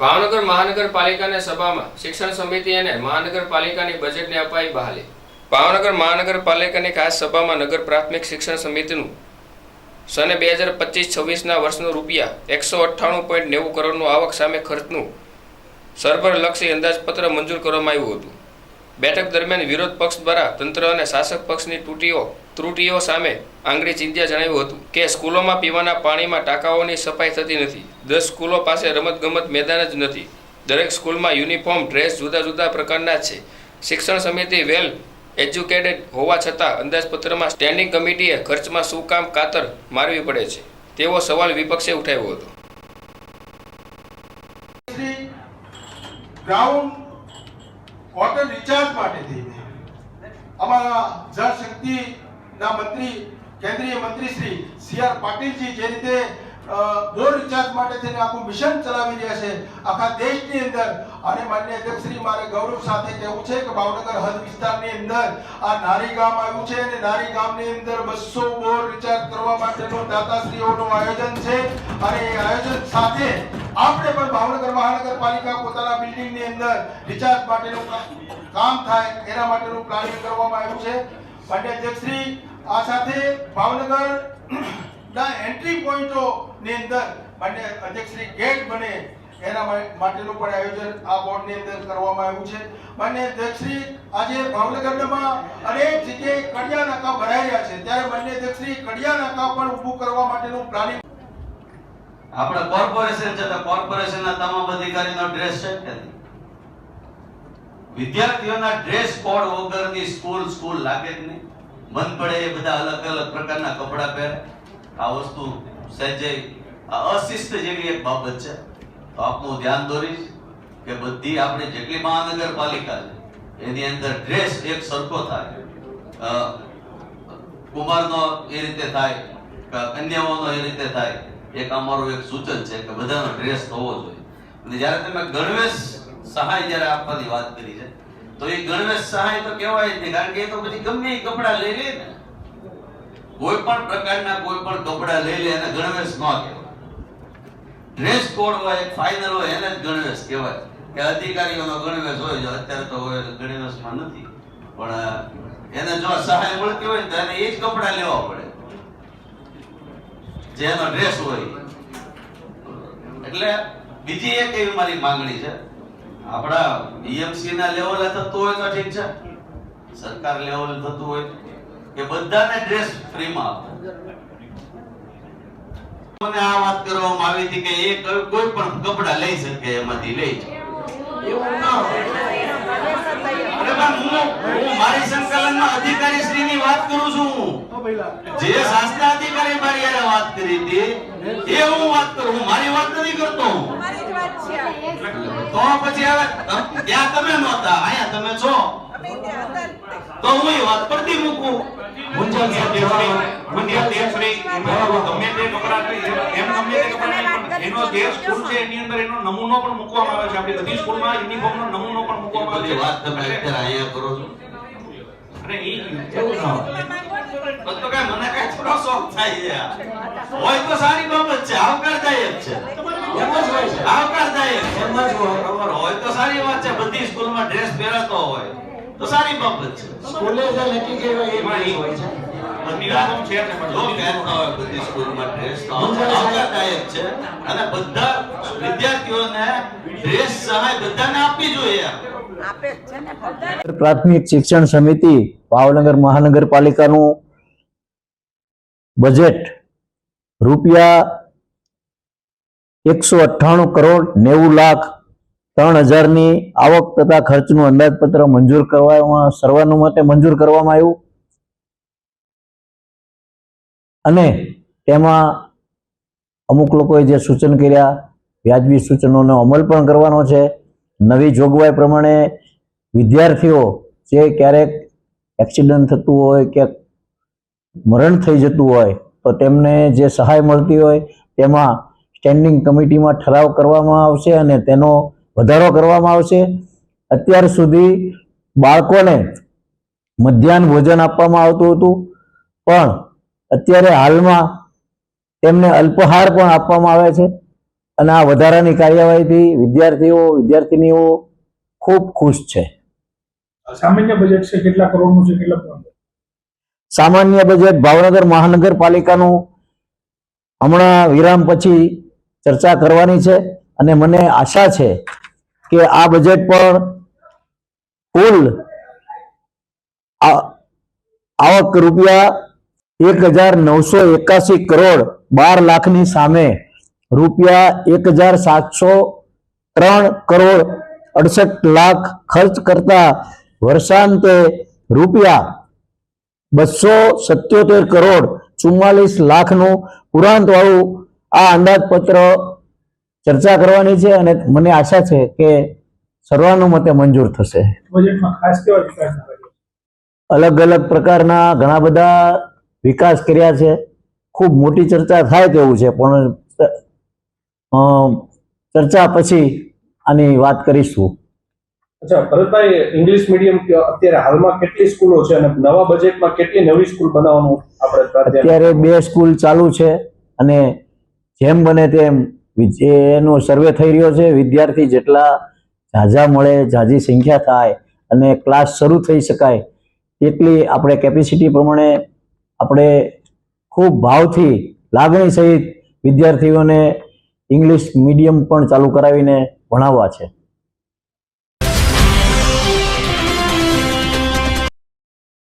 ભાવનગર મહાનગરપાલિકાની સભામાં શિક્ષણ સમિતિ અને મહાનગરપાલિકાની બજેટને અપાઈ બહાલી. ભાવનગર મહાનગરપાલિકાની ખાસ સભામાં નગર પ્રાથમિક શિક્ષણ સમિતિનું સને બે હજાર પચીસ છવ્વીસના વર્ષનું રૂપિયા એકસો અઠ્ઠાણું પોઈન્ટ નેવું કરોડનું આવક સામે ખર્ચનું સરભરલક્ષી અંદાજપત્ર મંજૂર કરવામાં આવ્યું હતું. બેઠક દરમિયાન વિરોધ પક્ષ દ્વારા તંત્ર અને શાસક પક્ષની તૂટીઓ, ત્રુટીઓ સામે આંગળી ચિંત્યા જણાવ્યું હતું કે સ્કૂલોમાં પીવાના પાણીમાં ટાંકાઓની સફાઈ થતી નથી. દસ સ્કૂલો પાસે રમતગમત મેદાન જ નથી. દરેક સ્કૂલમાં યુનિફોર્મ, ડ્રેસ જુદા જુદા પ્રકારના છે. શિક્ષણ સમિતિ વેલ એજ્યુકેટેડ હોવા છતાં અંદાજપત્રમાં સ્ટેન્ડિંગ કમિટીએ ખર્ચમાં શું કામ કાતર મારવી પડે છે. તેવો સવાલ વિપક્ષે ઉઠાવ્યો હતો. ગ્રાઉન્ડ વોટર રિચાર્જ માટે થઈને અમારા જળ શક્તિના મંત્રી, કેન્દ્રીય મંત્રી શ્રી સી આર પાટીલજી જે રીતે બોર રિચાર્જ માટે થઈને આખું મિશન ચલાવી રહ્યા છે, આખા દેશની અંદર. અને માન્ય અધ્યક્ષશ્રી મારે ગૌરવ સાથે કહેવું છે કે ભાવનગર હદ વિસ્તારની અંદર આ નારી ગામ આવ્યું છે અને નારી ગામની અંદર બસો બોર રિચાર્જ કરવા માટેનું દાતાશ્રીઓનું આયોજન છે. અને એ આયોજન સાથે આપણે પણ ભાવનગર મહાનગરપાલિકા પોતાના બિલ્ડિંગની અંદર રિચાર્જ માટેનું કામ થાય એના માટેનું પ્લાનિંગ કરવામાં આવ્યું છે. માન્ય અધ્યક્ષશ્રી આ સાથે ભાવનગર ના એન્ટ્રી પોઈન્ટો ની અંદર માન્ય અધ્યક્ષશ્રી ગેટ બને એના માટેનું પણ આયોજન આ બોર્ડની અંદર કરવામાં આવ્યું છે. માન્ય અધ્યક્ષશ્રી આજે ભાવનગરમાં અનેક જગ્યાએ કડિયા નાકા ભરાઈ રહ્યા છે. ત્યારે માન્ય અધ્યક્ષશ્રી કડિયા નાકા પણ ઊભું કરવા માટેનું પ્લાનિંગ આપણે કોર્પોરેશન છે તો કોર્પોરેશનના તમામ અધિકારીનો ડ્રેસ છે કે વિદ્યાર્થીઓના ડ્રેસ કોડ વગરની સ્કૂલ સ્કૂલ લાગે જ નહીં. મન પડે એ બધા અલગ અલગ પ્રકારના કપડાં પહેરે. આ વસ્તુ સહેજે અશિસ્ત જેવી એક બાબત છે. તો આપનું ધ્યાન દોરીશ કે બધી આપણી જેટલી મહાનગરપાલિકા છે, એની અંદર ડ્રેસ એક સરખો થાય. કુમારનો એ રીતે થાય કન્યાઓનો એ રીતે થાય. એક અમારું એક સૂચન છે કે બધાનો ડ્રેસ થવો જોઈએ. અને જ્યારે તમે ગણવેશ સહાય જ્યારે આપવાની વાત કરી છે, તો એ ગણવેશ સહાય તો કહેવાય જ કારણ કે એ તો પછી ગમે એ કપડાં લઈ લે ને. કોઈ પણ પ્રકારના કોઈ પણ કપડાં લઈ લે એને ગણવેશ ન કહેવાય. ડ્રેસ કોડ હોય, એક ફાઇનલ હોય, એને જ ગણવેશ કહેવાય. કે અધિકારીઓનો ગણવેશ હોય, જો અત્યારે તો હોય ગણવેશમાં નથી, પણ, એને જો સહાય મળતી હોય તો એને એ જ કપડાં લેવા પડે. જેનો ડ્રેસ હોય. એટલે બીજી એક એવી મારી માંગણી છે. આપણા બીએમસી ના લેવલે થતું હોય તો ઠીક છે. સરકાર લેવલે થતું હોય કે બધાને ડ્રેસ ફ્રીમાં આપો. મને આ વાત કરવામાં આવી હતી કે એ કોઈ પણ કપડા લઈ શકે એમાંથી લઈ જાય એવું ના હોય. મારી સંકલનમાં અધિકારી શ્રીની વાત કરું છું. જે શાસન અધિકારી મારી હારે વાત કરી હતી એ હું વાત કરું હું મારી વાત નથી કરતો હું. મારી જ વાત છે. તો પછી હવે ત્યાં તમે નહોતા? અહીંયા તમે છો? અમે ત્યાં હતા જ. તો. હું એ વાત પરથી મૂકું. મુંજલ સભ્યશ્રી, માન્ય અધ્યક્ષશ્રી, ગમે તે કપડાં એમ ગમે તે કપડાં પણ એનો જે સ્કૂલ છે એની અંદર એનો નમૂનો પણ મૂકવામાં આવે છે. આપણી બધી સ્કૂલમાં યુનિફોર્મનો નમૂનો પણ મૂકવામાં આવે છે. વાત તમે અત્યારે અહીંયા કરો છો? અને એ એવું ના હોય. તો મને કાંઈ થોડો શોખ થાય છે. હોય તો સારી બાબત છે આવકારદાયક છે. આવકારદાયક છે. જ હોય. તો સારી વાત છે બધી સ્કૂલમાં ડ્રેસ પહેરાતો હોય. તો સારી બાબત છે. સ્કૂલે જે નક્કી કર્યું એ ઈ હોય છે. પણ જો હોય બધી સ્કૂલમાં ડ્રેસ તો આવકારદાયક છે. અને બધા વિદ્યાર્થીઓને ડ્રેસ સહાય બધાને આપવી જોઈએ. જ પ્રાથમિક શિક્ષણ સમિતિ ભાવનગર મહાનગરપાલિકાનું બજેટ રૂપિયા એકસો અઠ્ઠાણું કરોડ નેવું લાખ ત્રણ હજારની આવક તથા ખર્ચનું અંદાજપત્ર મંજૂર કરવામાં સર્વાનુમતે મંજૂર કરવામાં આવ્યું. અને તેમાં અમુક લોકોએ જે સૂચન કર્યા, વ્યાજબી સૂચનોનો અમલ પણ કરવાનો છે. નવી જોગવાઈ પ્રમાણે વિદ્યાર્થીઓ જે ક્યારેક એક્સિડન્ટ થતું હોય કે મરણ થઈ જતું હોય, તો તેમને જે સહાય મળતી હોય તેમાં સ્ટેન્ડિંગ કમિટીમાં ઠરાવ કરવામાં આવશે અને તેનો વધારો કરવામાં આવશે. અત્યાર સુધી બાળકોને મધ્યાહન ભોજન આપવામાં આવતું હતું, પણ અત્યારે હાલમાં તેમને અલ્પહાર પણ આપવામાં આવે છે. અને આ વધારાની કાર્યવાહીથી વિદ્યાર્થીઓ વિદ્યાર્થીનીઓ ખૂબ ખુશ છે. સામાન્ય બજેટ છે કેટલા કરોડનું છે કેટલા સામાન્ય બજેટ ભાવનગર મહાનગરપાલિકાનું હમણાં વિરામ પછી ચર્ચા કરવાની છે અને મને આશા છે કે આ બજેટ પણ કુલ આ- આવક રૂપિયા એક હજાર નવસો એકાસી કરોડ બાર લાખની સામે રૂપિયા એક હજાર સાતસો ત્રણ કરોડ અડસઠ લાખ ખર્ચ કરતા વર્ષાંતે રૂપિયા બસો સત્યોતેર કરોડ ચુમ્માલીસ લાખનું પુરાંતવાળું આ અંદાજપત્ર ચર્ચા કરવાની છે અને મને આશા છે કે સર્વાનુમતે મંજૂર થશે. અલગ અલગ પ્રકારના ઘણા બધા વિકાસ કર્યા છે. ખૂબ મોટી ચર્ચા થાય તેવું છે પણ ચર્ચા પછી આની વાત કરીશું. અચ્છા ભરતભાઈ ઇંગ્લિશ મીડિયમ અત્યારે હાલમાં કેટલી સ્કૂલો છે અને નવા બજેટમાં કેટલી નવી સ્કૂલ બનાવવાનું આપણે અત્યારે બે સ્કૂલ ચાલુ છે અને જેમ બને તેમ એનો સર્વે થઈ રહ્યો છે. વિદ્યાર્થી જેટલા ઝાઝા મળે ઝાઝી સંખ્યા થાય અને ક્લાસ શરૂ થઈ શકાય એટલી આપણે કેપેસિટી પ્રમાણે આપણે ખૂબ ભાવથી લાગણી સહિત વિદ્યાર્થીઓને ઇંગ્લિશ મીડિયમ પણ ચાલુ કરાવીને ભણાવવા છે.